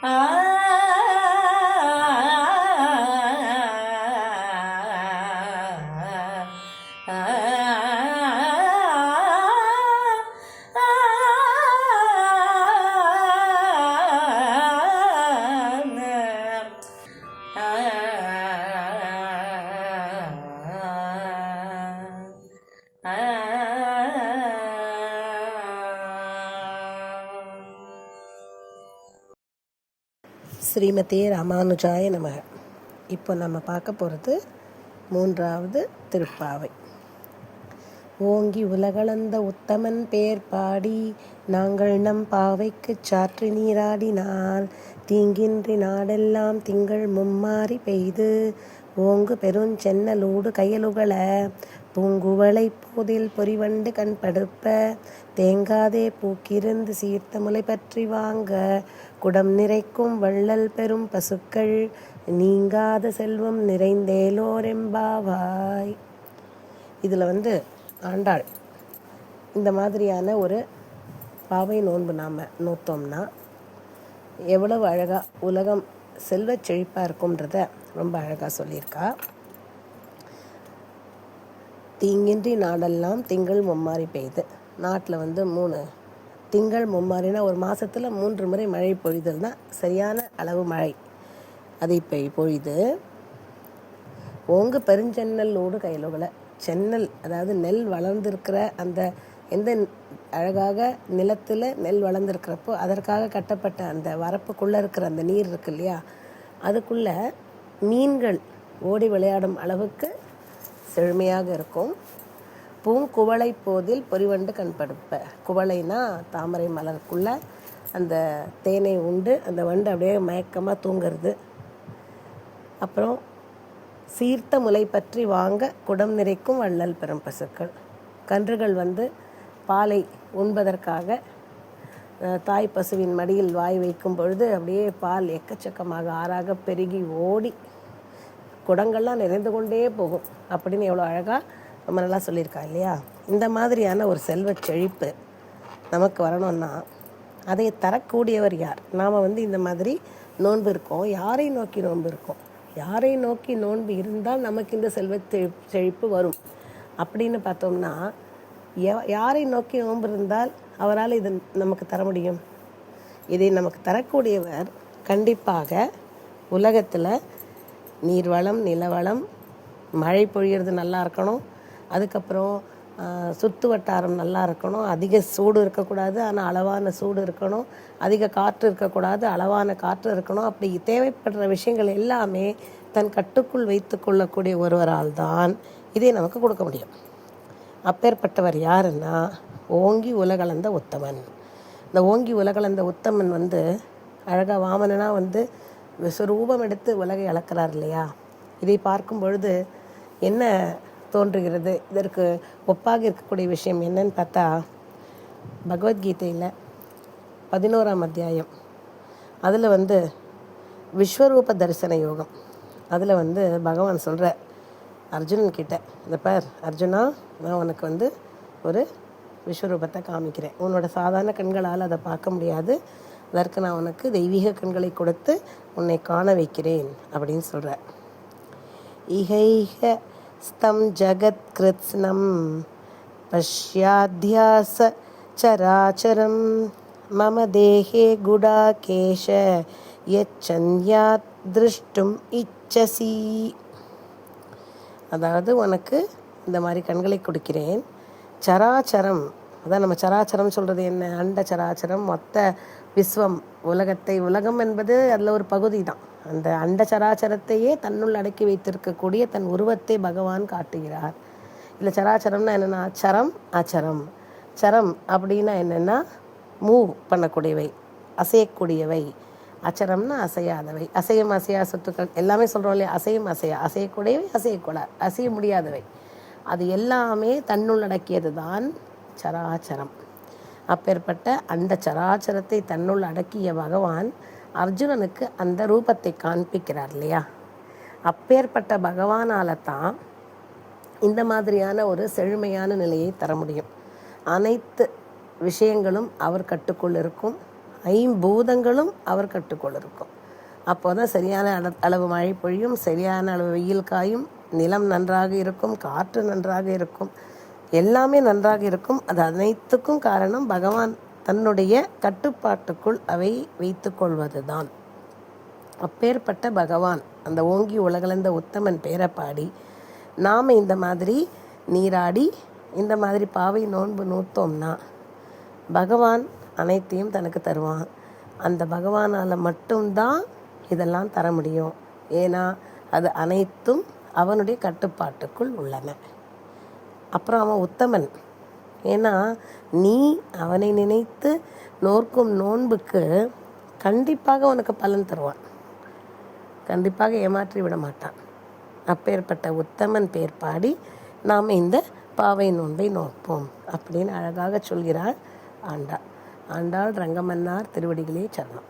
啊 ஸ்ரீமதே ராமானுஜாய நமக. இப்போ நம்ம பார்க்க போகிறது மூன்றாவது திருப்பாவை. ஓங்கி உலகளந்த உத்தமன் பேர் பாடி நாங்கள் நம் பாவைக்கு சாற்று நீராடினால் தீங்கின்றி நாடெல்லாம் திங்கள் மும்மாறி பெய்து ஓங்கு பெருஞ்சென்னலூடு கையலுகள பூங்குவளை போதில் பொறிவண்டு கண் படுப்ப தேங்காதே பூக்கிருந்து சீர்த்த முலை பற்றி வாங்க. குடம் நிறைக்கும் வள்ளல் பெரும் பசுக்கள் நீங்காத செல்வம் நிறைந்தேலோரெம்பாவாய். இதில் வந்து ஆண்டாள் இந்த மாதிரியான ஒரு பாவை நோன்பு நாம் நோத்தோம்னா எவ்வளவு அழகாக உலகம் செல்வச் செழிப்பாக இருக்கும்ன்றத ரொம்ப அழகாக சொல்லியிருக்கா. தீங்கின்றி நாடெல்லாம் திங்கள் மும்மாரி பெய்யுது நாட்டில் வந்து மூணு திங்கள் மும்மாரினா ஒரு மாதத்தில் மூன்று முறை மழை பொழிதல்னா சரியான அளவு மழை. அது இப்போ பொழிது. ஓங்கு பெருஞ்சென்னலோடு கையிலோகலை சென்னல் அதாவது நெல் வளர்ந்திருக்கிற அந்த எந்த அழகாக நிலத்தில் நெல் வளர்ந்துருக்கிறப்போ அதற்காக கட்டப்பட்ட அந்த வரப்புக்குள்ளே இருக்கிற அந்த நீர் இருக்கு இல்லையா? அதுக்குள்ளே மீன்கள் ஓடி விளையாடும் அளவுக்கு செழுமையாக இருக்கும். பூங்குவளை போதில் பொறிவண்டு கண்படுப்ப. குவளைனா தாமரை மலருக்குள்ள அந்த தேனை உண்டு. அந்த வண்டு அப்படியே மயக்கமாக தூங்குறது. அப்புறம் சீர்த்த முலை பற்றி வாங்க குடம் நிறைக்கும் வள்ளல் பெரும் பசுக்கள். கன்றுகள் வந்து பாலை உண்பதற்காக தாய் பசுவின் மடியில் வாய் வைக்கும் பொழுது அப்படியே பால் எக்கச்சக்கமாக ஆறாக பெருகி ஓடி குடங்கள்லாம் நிறைந்து கொண்டே போகும் அப்படின்னு எவ்வளோ அழகாக ரொம்ப நல்லா சொல்லியிருக்கா இல்லையா? இந்த மாதிரியான ஒரு செல்வ செழிப்பு நமக்கு வரணும்னா அதை தரக்கூடியவர் யார்? நாம் வந்து இந்த மாதிரி நோன்பு இருக்கோம். யாரை நோக்கி நோன்பு இருக்கோம்? யாரை நோக்கி நோன்பு இருந்தால் நமக்கு இந்த செல்வ செழிப்பு வரும். அப்படின்னு பார்த்தோம்னா யாரை நோக்கி நோன்பு இருந்தால் அவரால் இது நமக்கு தர முடியும்? இதை நமக்கு தரக்கூடியவர் கண்டிப்பாக உலகத்தில் நீர்வளம் நிலவளம் மழை பொழியறது நல்லா இருக்கணும். அதுக்கப்புறம் சுற்று வட்டாரம் நல்லா இருக்கணும். அதிக சூடு இருக்கக்கூடாது ஆனால் அளவான சூடு இருக்கணும். அதிக காற்று இருக்கக்கூடாது அளவான காற்று இருக்கணும். அப்படி தேவைப்படுற விஷயங்கள் எல்லாமே தன் கட்டுக்குள் வைத்து கொள்ளக்கூடிய ஒருவரால் தான் இதை நமக்கு கொடுக்க முடியும். அப்பேற்பட்டவர் யாருன்னா ஓங்கி உலகளந்த உத்தமன். இந்த ஓங்கி உலகளந்த உத்தமன் வந்து அழகா வாமனனா வந்து விஸ்வரூபம் எடுத்து உலகை அளக்கிறார் இல்லையா? இதை பார்க்கும் பொழுது என்ன தோன்றுகிறது? இதற்கு ஒப்பாக இருக்கக்கூடிய விஷயம் என்னன்னு பார்த்தா பகவத்கீதையில் பதினோராம் அத்தியாயம். அதில் வந்து விஸ்வரூப தரிசன யோகம். அதில் வந்து பகவான் சொல்கிற அர்ஜுனன் கிட்ட இந்த பார் அர்ஜுனா நான் உனக்கு வந்து ஒரு விஸ்வரூபத்தை காமிக்கிறேன். உன்னோட சாதாரண கண்களால் அதை பார்க்க முடியாது. அதற்கு நான் உனக்கு தெய்வீக கண்களை கொடுத்து உன்னை காண வைக்கிறேன் அப்படின்னு சொல்கிறார் இகைக ஸ்தம் ஜகத் ஜகத்கிருத்ஸ்னம் பஷ்யாத்தியாச சராச்சரம். மம தேகே குடாகேஷ யச்சன்யாத் திருஷ்டும் இச்சசி. அதாவது உனக்கு இந்த மாதிரி கண்களை கொடுக்கிறேன். சராச்சரம் அதான் நம்ம சராச்சரம் சொல்கிறது என்ன? அண்ட சராச்சரம் மொத்த விஸ்வம் உலகத்தை உலகம் என்பது அதில் ஒரு பகுதி தான் அந்த அண்ட சராச்சரத்தையே தன்னுள் அடக்கி வைத்திருக்கக்கூடிய தன் உருவத்தை பகவான் காட்டுகிறார். இல்லை சராச்சரம்னா என்னென்னா சரம் அச்சரம். சரம் அப்படின்னா என்னென்னா மூவ் பண்ணக்கூடியவை அசையக்கூடியவை. அச்சரம்னா அசையாதவை. அசையும் அசையா சொத்துக்கள் எல்லாமே சொல்கிறோம் இல்லையா? அசையும் அசையா. அசையக்கூடியவை அசையக்கூடாது. அசைய முடியாதவை. அது எல்லாமே தன்னுள்ளடக்கியது தான் சராச்சரம் அப்பேற்பட்ட அந்த சராச்சரத்தை தன்னுள் அடக்கிய பகவான் அர்ஜுனனுக்கு அந்த ரூபத்தை காண்பிக்கிறார் இல்லையா? அப்பேற்பட்ட பகவானால தான் இந்த மாதிரியான ஒரு செழுமையான நிலையை தர முடியும். அனைத்து விஷயங்களும் அவர் கட்டுக்குள் இருக்கும். ஐம்பூதங்களும் அவர் கட்டுக்குள் இருக்கும். அப்போ தான் சரியான அள- அளவு மழை பொழியும் சரியான அளவு வெயில் காயும் நிலம் நன்றாக இருக்கும் காற்று நன்றாக இருக்கும். எல்லாமே நன்றாக இருக்கும். அது அனைத்துக்கும் காரணம் பகவான் தன்னுடைய கட்டுப்பாட்டுக்குள் அவை வைத்து கொள்வதுதான். அப்பேற்பட்ட பகவான் அந்த ஓங்கி உலகளந்த உத்தமன் பேரை பாடி நாம் இந்த மாதிரி நீராடி இந்த மாதிரி பாவை நோன்பு நூத்தோம்னா பகவான் அனைத்தையும் தனக்கு தருவான். அந்த பகவானால் மட்டும்தான் இதெல்லாம் தர முடியும். ஏன்னா அது அனைத்தும் அவனுடைய கட்டுப்பாட்டுக்குள் உள்ளன. அப்புறம் அவன் உத்தமன். ஏன்னா நீ அவனை நினைத்து நோர்க்கும் நோன்புக்கு கண்டிப்பாக உனக்கு பலன் தருவான். கண்டிப்பாக ஏமாற்றி விட மாட்டான். அப்பேற்பட்ட உத்தமன் பேர் பாடி நாம் இந்த பாவை நோன்பை நோற்போம் அப்படின்னு அழகாக சொல்கிறாள் ஆண்டாள் ஆண்டாள் ரங்கமன்னார் திருவடிகளே சரணம்.